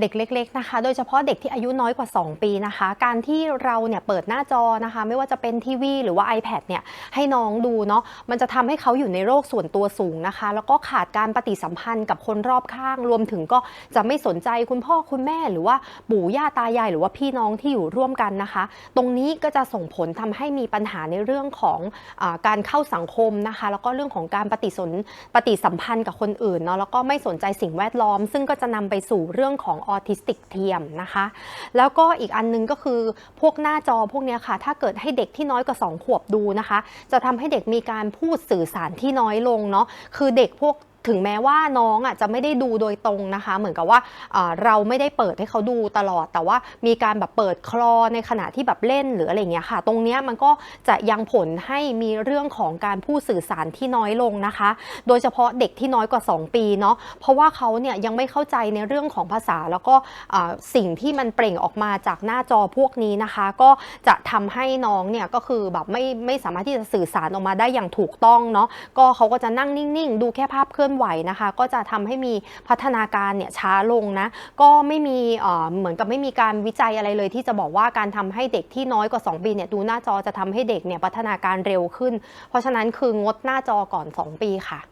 เด็กเล็กๆนะคะ โดยเฉพาะเด็กที่อายุน้อยกว่า 2 ปีนะคะ การที่เราเนี่ยเปิดหน้าจอนะคะ ไม่ว่าจะเป็นทีวีหรือว่า iPad เนี่ยให้น้องดูเนาะมันจะทำให้เขาอยู่ในโรคส่วนตัวสูงนะคะ แล้วก็ขาดการปฏิสัมพันธ์กับคนรอบข้าง รวมถึงก็จะไม่สนใจคุณพ่อคุณแม่หรือว่าปู่ย่าตายายหรือว่าพี่น้องที่อยู่ร่วมกันนะคะ ตรงนี้ก็จะส่งผลทำให้มีปัญหาในเรื่องของอการเข้าสังคมนะคะ แล้วก็เรื่องของการปฏิสนปฏิสัมพันธ์กับคนอื่นเนาะแล้วก็ไม่สนใจสิ่งแวดล้อม ซึ่งก็จะนำไปสู่เรื่องของออทิสติกเทียมนะคะ แล้วก็อีกอันนึงก็คือพวกหน้าจอพวกเนี้ยค่ะ ถ้าเกิดให้เด็กที่น้อยกว่า 2 ขวบดูนะคะ จะทำให้เด็กมีการพูดสื่อสารที่น้อยลงเนาะคือเด็กพวก ถึงแม้ว่าน้องอะจะไม่ได้ดูโดยตรงนะคะ เหมือนกับว่าเราไม่ได้เปิดให้เขาดูตลอด แต่ว่ามีการแบบเปิดคลอในขณะที่แบบเล่นหรืออะไรเงี้ยค่ะ ตรงเนี้ยมันก็จะยังผลให้มีเรื่องของการพูดสื่อสารที่น้อยลงนะคะ โดยเฉพาะเด็กที่น้อยกว่า 2 ปีเนาะเพราะว่าเขาเนี่ยยังไม่เข้าใจในเรื่องของภาษาแล้วก็สิ่งที่มันเปล่งออกมาจากหน้าจอพวกนี้นะคะ ก็จะทำให้น้องเนี่ยก็คือแบบไม่ไม่สามารถที่จะสื่อสารออกมาได้อย่างถูกต้องเนาะก็เขาก็จะนั่งนิ่งๆ ดูแค่ภาพเคลื่อนไหวนะคะ ก็จะทำให้มีพัฒนาการเนี่ยช้าลงนะ ก็ไม่มีเหมือนกับไม่มีการวิจัยอะไรเลยที่จะบอกว่าการทำให้เด็กที่น้อยกว่า 2 ปีเนี่ยดูหน้าจอจะทำให้เด็กเนี่ยพัฒนาการเร็วขึ้น เพราะฉะนั้นคืองดหน้าจอก่อน 2 ปีค่ะ